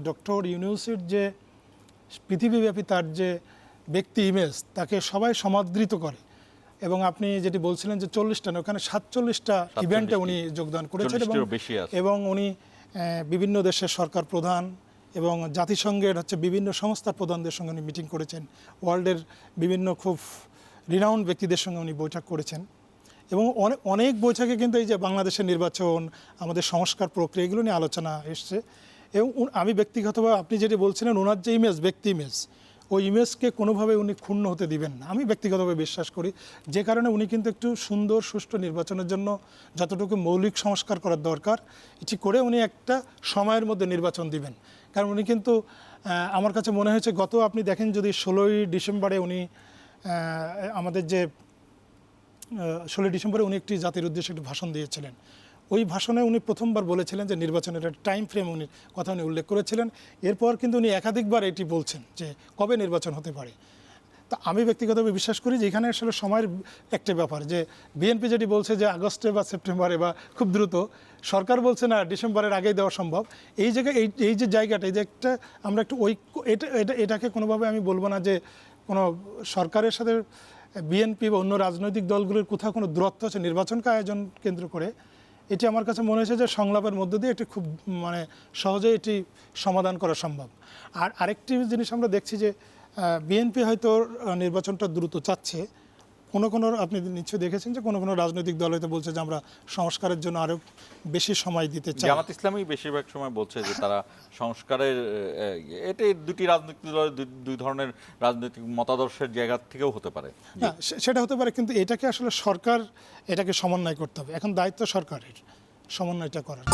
Doctor ইউনিভার্সিটির যে পৃথিবীব্যাপী তার যে ব্যক্তি ইমেজ তাকে সবাই সমাদৃত করে। এবং আপনি যেটি বলছিলেন যে চল্লিশটা ওখানে সাতচল্লিশটা ইভেন্টে উনি যোগদান করেছেন এবং 40 বেশি আছে। এবং উনি বিভিন্ন দেশের সরকার প্রধান এবং জাতিসংঘের হচ্ছে বিভিন্ন সংস্থার প্রধানদের সঙ্গে উনি মিটিং করেছেন। ওয়ার্ল্ডের বিভিন্ন খুব রিনাউন্ড ব্যক্তিদের সঙ্গে উনি বৈঠক করেছেন। এবং অনেক অনেক বৈঠকে কিন্তু এই যে বাংলাদেশের নির্বাচন আমাদের সংস্কার প্রক্রিয়া এগুলো নিয়ে আলোচনা এসছে। এবং আমি ব্যক্তিগতভাবে আপনি যেটি বলছিলেন ওনার যে ইমেজ ব্যক্তি ইমেজ ওই ইমেজকে কোনোভাবে উনি ক্ষুণ্ণ হতে দিবেন না। আমি ব্যক্তিগতভাবে বিশ্বাস করি, যে কারণে উনি কিন্তু একটু সুন্দর, সুষ্ঠু নির্বাচনের জন্য যতটুকু মৌলিক সংস্কার করার দরকার, এটি করে উনি একটা সময়ের মধ্যে নির্বাচন দিবেন। কারণ উনি কিন্তু আমার কাছে মনে হয়েছে, গত আপনি দেখেন যদি ষোলোই ডিসেম্বরে উনি আমাদের যে ষোলোই ডিসেম্বরে উনি একটি জাতির উদ্দেশ্যে একটি ভাষণ দিয়েছিলেন। ওই ভাষণে উনি প্রথমবার বলেছিলেন যে নির্বাচনের একটা টাইম ফ্রেম উনি কথা উনি উল্লেখ করেছিলেন। এরপর কিন্তু উনি একাধিকবার এটি বলছেন যে কবে নির্বাচন হতে পারে। তা আমি ব্যক্তিগতভাবে বিশ্বাস করি যে এখানে আসলে সময়ের একটা ব্যাপার যে বিএনপি যেটি বলছে যে আগস্টে বা সেপ্টেম্বরে বা খুব দ্রুত, সরকার বলছে না ডিসেম্বরের আগেই দেওয়া সম্ভব। এই জায়গায় এই এই যে জায়গাটা, এই যে একটা আমরা একটু ঐক্য এটা এটা এটাকে কোনোভাবে আমি বলব না যে কোনো সরকারের সাথে বিএনপি বা অন্য রাজনৈতিক দলগুলোর কোথাও কোনো দূরত্ব আছে নির্বাচনকে আয়োজন কেন্দ্র করে। এটি আমার কাছে মনে হয়েছে যে সংলাপের মধ্য দিয়ে এটি খুব মানে সহজে এটি সমাধান করা সম্ভব। আর আরেকটি জিনিস আমরা দেখছি যে বিএনপি হয়তো নির্বাচনটা দ্রুত চাচ্ছে কোনো কোনো আপনি নিশ্চয়ই দেখেছেন যে কোনো কোনো রাজনৈতিক দল হয়তো বলছে যে আমরা সংস্কারের জন্য আরও বেশি সময় দিতে চাই? জামাত ইসলামী বেশিরভাগ সময় বলছে যে তারা সংস্কারের এটি দুটি রাজনৈতিক দলের দুই- ধরনের রাজনৈতিক মতাদর্শের জায়গা থেকেও হতে পারে। হ্যাঁ সেটা হতে পারে কিন্তু এটাকে আসলে সরকার এটাকে সমন্বয় করতে হবে। এখন দায়িত্ব সরকারের সমন্বয়টা করার।